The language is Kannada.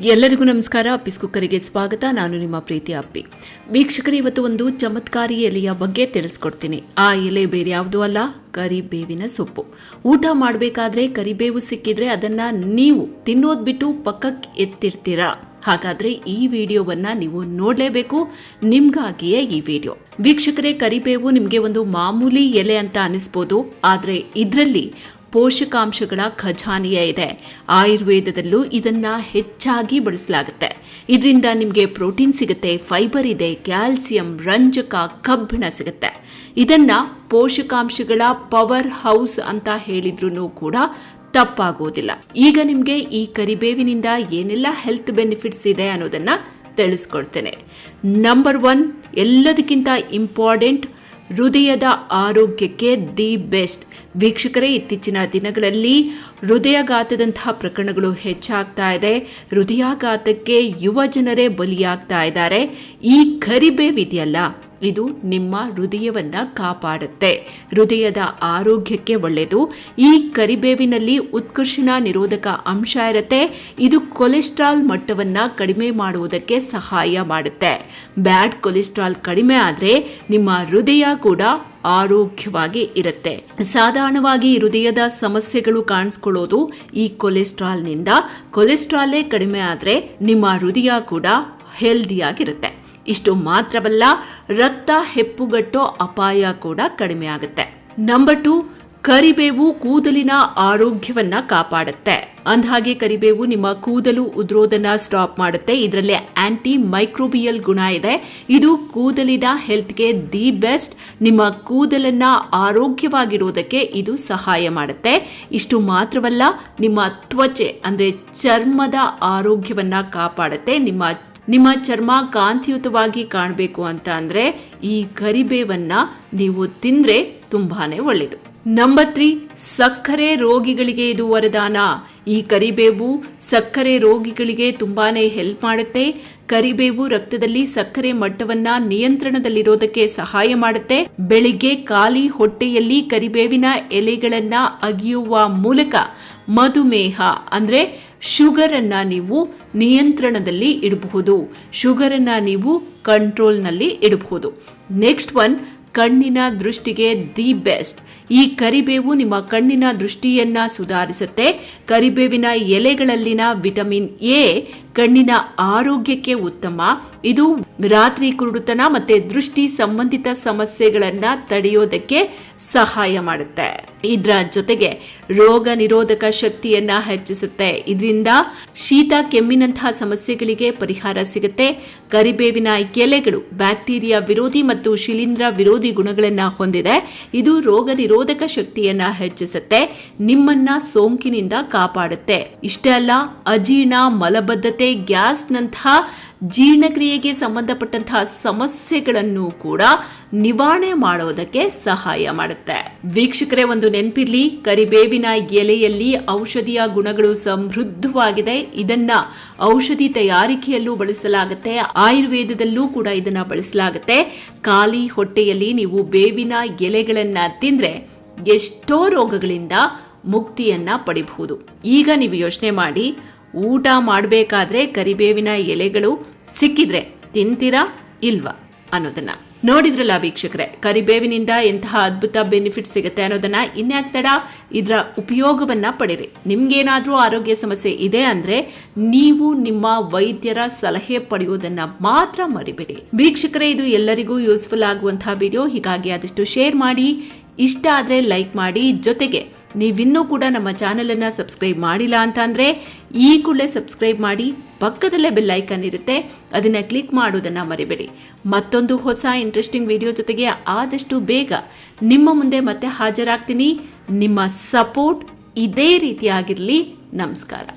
ಎಲ್ಲರಿಗೂ ನಮಸ್ಕಾರ. ಅಪ್ಪಿಸ್ ಕುಕ್ಕರಿಗೆ ಸ್ವಾಗತ. ನಾನು ನಿಮ್ಮ ಪ್ರೀತಿ ಅಪ್ಪಿ. ವೀಕ್ಷಕರು, ಇವತ್ತು ಒಂದು ಚಮತ್ಕಾರಿ ಎಲೆಯ ಬಗ್ಗೆ ತಿಳಿಸ್ಕೊಡ್ತೀನಿ. ಆ ಎಲೆ ಬೇರೆ ಯಾವುದೂ ಅಲ್ಲ? ಕರಿಬೇವಿನ ಸೊಪ್ಪು. ಊಟ ಮಾಡಬೇಕಾದ್ರೆ ಕರಿಬೇವು ಸಿಕ್ಕಿದ್ರೆ ಅದನ್ನ ನೀವು ತಿನ್ನೋದು ಬಿಟ್ಟು ಪಕ್ಕಕ್ಕೆ ಎತ್ತಿರ್ತೀರಾ? ಹಾಗಾದ್ರೆ ಈ ವಿಡಿಯೋವನ್ನ ನೀವು ನೋಡಲೇಬೇಕು. ನಿಮಗಾಗಿಯೇ ಈ ವಿಡಿಯೋ. ವೀಕ್ಷಕರೇ, ಕರಿಬೇವು ನಿಮಗೆ ಒಂದು ಮಾಮೂಲಿ ಎಲೆ ಅಂತ ಅನಿಸ್ಬೋದು. ಆದರೆ ಇದರಲ್ಲಿ ಪೋಷಕಾಂಶಗಳ ಖಜಾನೆಯೇ ಇದೆ. ಆಯುರ್ವೇದದಲ್ಲೂ ಇದನ್ನ ಹೆಚ್ಚಾಗಿ ಬಳಸಲಾಗುತ್ತೆ. ಇದರಿಂದ ನಿಮಗೆ ಪ್ರೋಟೀನ್ ಸಿಗುತ್ತೆ, ಫೈಬರ್ ಇದೆ, ಕ್ಯಾಲ್ಸಿಯಂ, ರಂಜಕ, ಕಬ್ಬಿಣ ಸಿಗುತ್ತೆ. ಇದನ್ನ ಪೋಷಕಾಂಶಗಳ ಪವರ್ ಹೌಸ್ ಅಂತ ಹೇಳಿದ್ರು ಕೂಡ ತಪ್ಪಾಗೋದಿಲ್ಲ. ಈಗ ನಿಮಗೆ ಈ ಕರಿಬೇವಿನಿಂದ ಏನೆಲ್ಲ ಹೆಲ್ತ್ ಬೆನಿಫಿಟ್ಸ್ ಇದೆ ಅನ್ನೋದನ್ನ ತಿಳಿಸ್ಕೊಡ್ತೇನೆ. ನಂಬರ್ ಒನ್, ಎಲ್ಲದಕ್ಕಿಂತ ಇಂಪಾರ್ಟೆಂಟ್ ಹೃದಯದ ಆರೋಗ್ಯಕ್ಕೆ ದಿ ಬೆಸ್ಟ್. ವೀಕ್ಷಕರೇ ಇತ್ತೀಚಿನ ದಿನಗಳಲ್ಲಿ ಹೃದಯಘಾತದಂತಹ ಪ್ರಕರಣಗಳು ಹೆಚ್ಚಾಗ್ತಾ ಇದೆ. ಹೃದಯಾಘಾತಕ್ಕೆ ಯುವ ಜನರೇ ಬಲಿಯಾಗ್ತಾ ಇದ್ದಾರೆ. ಈ ಕರಿಬೇವಿದೆಯಲ್ಲ ಇದು ನಿಮ್ಮ ಹೃದಯವನ್ನ ಕಾಪಾಡುತ್ತೆ. ಹೃದಯದ ಆರೋಗ್ಯಕ್ಕೆ ಒಳ್ಳೆಯದು. ಈ ಕರಿಬೇವಿನಲ್ಲಿ ಉತ್ಕರ್ಷಣ ನಿರೋಧಕ ಅಂಶ ಇರುತ್ತೆ. ಇದು ಕೊಲೆಸ್ಟ್ರಾಲ್ ಮಟ್ಟವನ್ನ ಕಡಿಮೆ ಮಾಡುವುದಕ್ಕೆ ಸಹಾಯ ಮಾಡುತ್ತೆ. ಬ್ಯಾಡ್ ಕೊಲೆಸ್ಟ್ರಾಲ್ ಕಡಿಮೆ ಆದರೆ ನಿಮ್ಮ ಹೃದಯ ಕೂಡ ಆರೋಗ್ಯವಾಗಿ ಇರುತ್ತೆ. ಸಾಧಾರಣವಾಗಿ ಹೃದಯದ ಸಮಸ್ಯೆಗಳು ಕಾಣಿಸ್ಕೊಳ್ಳೋದು ಈ ಕೊಲೆಸ್ಟ್ರಾಲ್ನಿಂದ. ಕೊಲೆಸ್ಟ್ರಾಲೇ ಕಡಿಮೆ ಆದರೆ ನಿಮ್ಮ ಹೃದಯ ಕೂಡ ಹೆಲ್ದಿಯಾಗಿರುತ್ತೆ. ಇಷ್ಟು ಮಾತ್ರವಲ್ಲ, ರಕ್ತ ಹೆಪ್ಪುಗಟ್ಟೋ ಅಪಾಯ ಕೂಡ ಕಡಿಮೆ ಆಗುತ್ತೆ. ನಂಬರ್ ಟು, ಕರಿಬೇವು ಕೂದಲಿನ ಆರೋಗ್ಯವನ್ನ ಕಾಪಾಡುತ್ತೆ. ಅಂದಹಾಗೆ ಕರಿಬೇವು ನಿಮ್ಮ ಕೂದಲು ಉದ್ರೋದನ ಸ್ಟಾಪ್ ಮಾಡುತ್ತೆ. ಇದರಲ್ಲಿ ಆಂಟಿ ಮೈಕ್ರೋಬಿಯಲ್ ಗುಣ ಇದೆ. ಇದು ಕೂದಲಿನ ಹೆಲ್ತ್ಗೆ ದಿ ಬೆಸ್ಟ್ ನಿಮ್ಮ ಕೂದಲನ್ನ ಆರೋಗ್ಯವಾಗಿಡೋದಕ್ಕೆ ಇದು ಸಹಾಯ ಮಾಡುತ್ತೆ. ಇಷ್ಟು ಮಾತ್ರವಲ್ಲ, ನಿಮ್ಮ ತ್ವಚೆ ಅಂದ್ರೆ ಚರ್ಮದ ಆರೋಗ್ಯವನ್ನ ಕಾಪಾಡುತ್ತೆ. ನಿಮ್ಮ ನಿಮ್ಮ ಚರ್ಮ ಕಾಂತಿಯುತವಾಗಿ ಕಾಣಬೇಕು ಅಂತ ಅಂದರೆ ಈ ಕರಿಬೇವನ್ನ ನೀವು ತಿಂದ್ರೆ ತುಂಬಾನೇ ಒಳ್ಳೆಯದು ನಂಬರ್ ತ್ರೀ ಸಕ್ಕರೆ ರೋಗಿಗಳಿಗೆ ಇದು ವರದಾನ. ಈ ಕರಿಬೇವು ಸಕ್ಕರೆ ರೋಗಿಗಳಿಗೆ ತುಂಬಾನೇ ಹೆಲ್ಪ್ ಮಾಡುತ್ತೆ. ಕರಿಬೇವು ರಕ್ತದಲ್ಲಿ ಸಕ್ಕರೆ ಮಟ್ಟವನ್ನ ನಿಯಂತ್ರಣದಲ್ಲಿರೋದಕ್ಕೆ ಸಹಾಯ ಮಾಡುತ್ತೆ. ಬೆಳಿಗ್ಗೆ ಖಾಲಿ ಹೊಟ್ಟೆಯಲ್ಲಿ ಕರಿಬೇವಿನ ಎಲೆಗಳನ್ನ ಅಗಿಯುವ ಮೂಲಕ ಮಧುಮೇಹ, ಅಂದ್ರೆ ಶುಗರ್ ಅನ್ನ ನೀವು ನಿಯಂತ್ರಣದಲ್ಲಿ ಇಡಬಹುದು. ಶುಗರ್ ಅನ್ನ ನೀವು ಕಂಟ್ರೋಲ್ನಲ್ಲಿ ಇಡಬಹುದು. ನೆಕ್ಸ್ಟ್ ಒನ್ ಕಣ್ಣಿನ ದೃಷ್ಟಿಗೆ ದಿ ಬೆಸ್ಟ್. ಈ ಕರಿಬೇವು ನಿಮ್ಮ ಕಣ್ಣಿನ ದೃಷ್ಟಿಯನ್ನು ಸುಧಾರಿಸುತ್ತೆ. ಕರಿಬೇವಿನ ಎಲೆಗಳಲ್ಲಿನ ವಿಟಮಿನ್ ಎ ಕಣ್ಣಿನ ಆರೋಗ್ಯಕ್ಕೆ ಉತ್ತಮ. ಇದು ರಾತ್ರಿ ಕುರುಡುತನ ಮತ್ತೆ ದೃಷ್ಟಿ ಸಂಬಂಧಿತ ಸಮಸ್ಯೆಗಳನ್ನು ತಡೆಯೋದಕ್ಕೆ ಸಹಾಯ ಮಾಡುತ್ತೆ. ಇದರ ಜೊತೆಗೆ ರೋಗ ನಿರೋಧಕ ಶಕ್ತಿಯನ್ನ ಹೆಚ್ಚಿಸುತ್ತೆ. ಇದರಿಂದ ಶೀತ, ಕೆಮ್ಮಿನಂತಹ ಸಮಸ್ಯೆಗಳಿಗೆ ಪರಿಹಾರ ಸಿಗುತ್ತೆ. ಕರಿಬೇವಿನ ಎಲೆಗಳು ಬ್ಯಾಕ್ಟೀರಿಯಾ ವಿರೋಧಿ ಮತ್ತು ಶಿಲೀಂಧ್ರ ವಿರೋಧಿ ಗುಣಗಳನ್ನು ಹೊಂದಿದೆ. ಇದು ರೋಗ ನಿರೋಧಕ ಶಕ್ತಿಯನ್ನ ಹೆಚ್ಚಿಸುತ್ತೆ, ನಿಮ್ಮನ್ನ ಸೋಂಕಿನಿಂದ ಕಾಪಾಡುತ್ತೆ. ಇಷ್ಟೇ ಅಲ್ಲ, ಅಜೀರ್ಣ, ಮಲಬದ್ಧತೆ, ಗ್ಯಾಸ್ನಂತಹ ಜೀರ್ಣಕ್ರಿಯೆಗೆ ಸಂಬಂಧಪಟ್ಟಂತಹ ಸಮಸ್ಯೆಗಳನ್ನು ಕೂಡ ನಿವಾರಣೆ ಮಾಡೋದಕ್ಕೆ ಸಹಾಯ ಮಾಡುತ್ತೆ. ವೀಕ್ಷಕರೇ, ಒಂದು ನೆನಪಿರ್ಲಿ, ಕರಿಬೇವಿನ ಎಲೆಯಲ್ಲಿ ಔಷಧಿಯ ಗುಣಗಳು ಸಮೃದ್ಧವಾಗಿದೆ. ಇದನ್ನ ಔಷಧಿ ತಯಾರಿಕೆಯಲ್ಲೂ ಬಳಸಲಾಗುತ್ತೆ. ಆಯುರ್ವೇದದಲ್ಲೂ ಕೂಡ ಇದನ್ನ ಬಳಸಲಾಗುತ್ತೆ. ಖಾಲಿ ಹೊಟ್ಟೆಯಲ್ಲಿ ನೀವು ಬೇವಿನ ಎಲೆಗಳನ್ನ ತಿಂದ್ರೆ ಎಷ್ಟೋ ರೋಗಗಳಿಂದ ಮುಕ್ತಿಯನ್ನ ಪಡಿಬಹುದು. ಈಗ ನೀವು ಯೋಚನೆ ಮಾಡಿ ಊಟ ಮಾಡಬೇಕಾದ್ರೆ ಕರಿಬೇವಿನ ಎಲೆಗಳು ಸಿಕ್ಕಿದ್ರೆ ತಿಂತೀರಾ ಇಲ್ವಾ ಅನ್ನೋದನ್ನ ನೋಡಿದ್ರಲ್ಲ ವೀಕ್ಷಕರೇ, ಕರಿಬೇವಿನಿಂದ ಎಂತಹ ಅದ್ಭುತ ಬೆನಿಫಿಟ್ ಸಿಗುತ್ತೆ ಅನ್ನೋದನ್ನ ಇನ್ಯಾಕ್ ತಡ? ಇದರ ಉಪಯೋಗವನ್ನ ಪಡೆಯಿರಿ ನಿಮ್ಗೇನಾದ್ರೂ ಆರೋಗ್ಯ ಸಮಸ್ಯೆ ಇದೆ ಅಂದ್ರೆ ನೀವು ನಿಮ್ಮ ವೈದ್ಯರ ಸಲಹೆ ಪಡೆಯುವುದನ್ನ ಮಾತ್ರ ಮರಿಬೇಡಿ. ವೀಕ್ಷಕರೇ, ಇದು ಎಲ್ಲರಿಗೂ ಯೂಸ್ಫುಲ್ ಆಗುವಂತಹ ವಿಡಿಯೋ ಹೀಗಾಗಿ ಆದಷ್ಟು ಶೇರ್ ಮಾಡಿ. ಇಷ್ಟ ಆದರೆ ಲೈಕ್ ಮಾಡಿ. ಜೊತೆಗೆ ನೀವಿನ್ನೂ ಕೂಡ ನಮ್ಮ ಚಾನಲನ್ನು ಸಬ್ಸ್ಕ್ರೈಬ್ ಮಾಡಿಲ್ಲ ಅಂತ ಅಂದರೆ ಈ ಕೂಡಲೇ ಸಬ್ಸ್ಕ್ರೈಬ್ ಮಾಡಿ. ಪಕ್ಕದಲ್ಲೇ ಬೆಲ್ ಐಕನ್ ಇರುತ್ತೆ. ಅದನ್ನು ಕ್ಲಿಕ್ ಮಾಡೋದನ್ನು ಮರಿಬೇಡಿ. ಮತ್ತೊಂದು ಹೊಸ ಇಂಟ್ರೆಸ್ಟಿಂಗ್ ವಿಡಿಯೋ ಜೊತೆಗೆ ಆದಷ್ಟು ಬೇಗ ನಿಮ್ಮ ಮುಂದೆ ಮತ್ತೆ ಹಾಜರಾಗ್ತೀನಿ. ನಿಮ್ಮ ಸಪೋರ್ಟ್ ಇದೇ ರೀತಿಯಾಗಿರಲಿ. ನಮಸ್ಕಾರ.